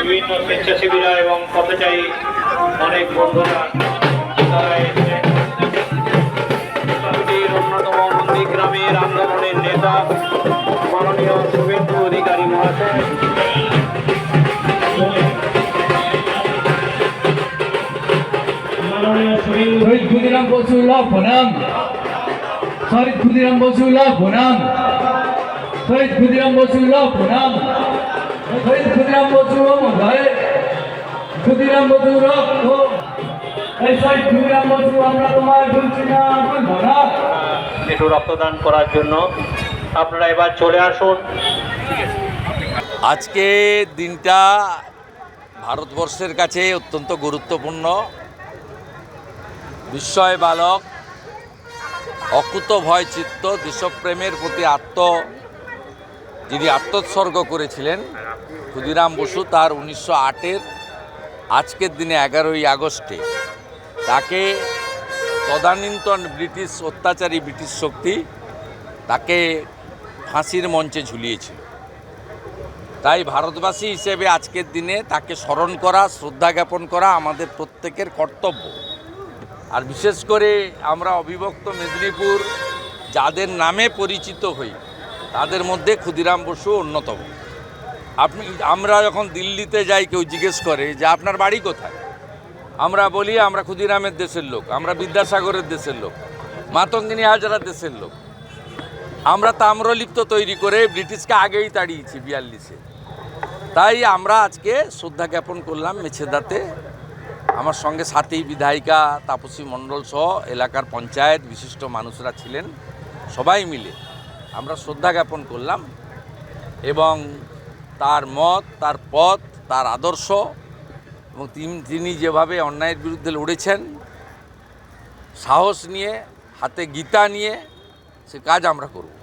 বিভিন্ন স্বেচ্ছাসেবীরা এবং পথচারী অনেক বন্ধুরা তারা এসেছেন অন্যতম নন্দীগ্রামের আন্দোলনের নেতা মাননীয় শুভেন্দু অধিকারী ক্ষুদিরাম বসুল্লাহ প্রণাম শহীদ ক্ষুদিরাম বসুল্লাহ প্রণাম শহীদ ক্ষুদিরাম প্রণাম শহীদ ক্ষুদিরাম বসু মহোদয় ক্ষুদিরাম বসু রক্ত এই শহীদ ক্ষুদিরাম বসু আমরা তোমার বলছি না একটু রক্তদান করার জন্য আপনারা এবার চলে আসুন। আজকে দিনটা ভারতবর্ষের কাছে অত্যন্ত গুরুত্বপূর্ণ। বিস্ময় বালক অকুত ভয় চিত্ত দেশপ্রেমের প্রতি আত্ম যিনি আত্মোৎসর্গ করেছিলেন ক্ষুদিরাম বসু তার উনিশশো আটের আজকের দিনে এগারোই আগস্টে। তাকে তদানীন্তন ব্রিটিশ অত্যাচারী, ব্রিটিশ শক্তি তাকে ফাঁসির মঞ্চে ঝুলিয়েছিল। তাই ভারতবাসী হিসেবে আজকের দিনে তাকে স্মরণ করা, শ্রদ্ধা জ্ঞাপন করা আমাদের প্রত্যেকের কর্তব্য। আর বিশেষ করে আমরা অবিভক্ত মেদিনীপুর যাদের নামে পরিচিত হই তাদের মধ্যে ক্ষুদিরাম বসু অন্যতম। আপনি, আমরা যখন দিল্লিতে যাই, কেউ জিজ্ঞেস করে যে, আপনার বাড়ি কোথায়? আমরা বলি, আমরা ক্ষুদিরামের দেশের লোক, আমরা বিদ্যাসাগরের দেশের লোক, মাতঙ্গিনী হাজারা দেশের লোক। আমরা তাম্রলিপ্ত তৈরি করে ব্রিটিশকে আগেই তাড়িয়েছি বিয়াল্লিশে। তাই আমরা আজকে শ্রদ্ধা জ্ঞাপন করলাম মেছেদাতে। আমার সঙ্গে সাথী বিধায়িকা তাপসী মণ্ডল সহ এলাকার পঞ্চায়েত বিশিষ্ট মানুষরা ছিলেন। সবাই মিলে আমরা শ্রদ্ধা জ্ঞাপন করলাম এবং তার মত, তার পথ, তার আদর্শ এবং তিন- যেভাবে অন্যায়ের বিরুদ্ধে লড়েছেন, সাহস নিয়ে, হাতে গীতা নিয়ে সে কাজ আমরা করব।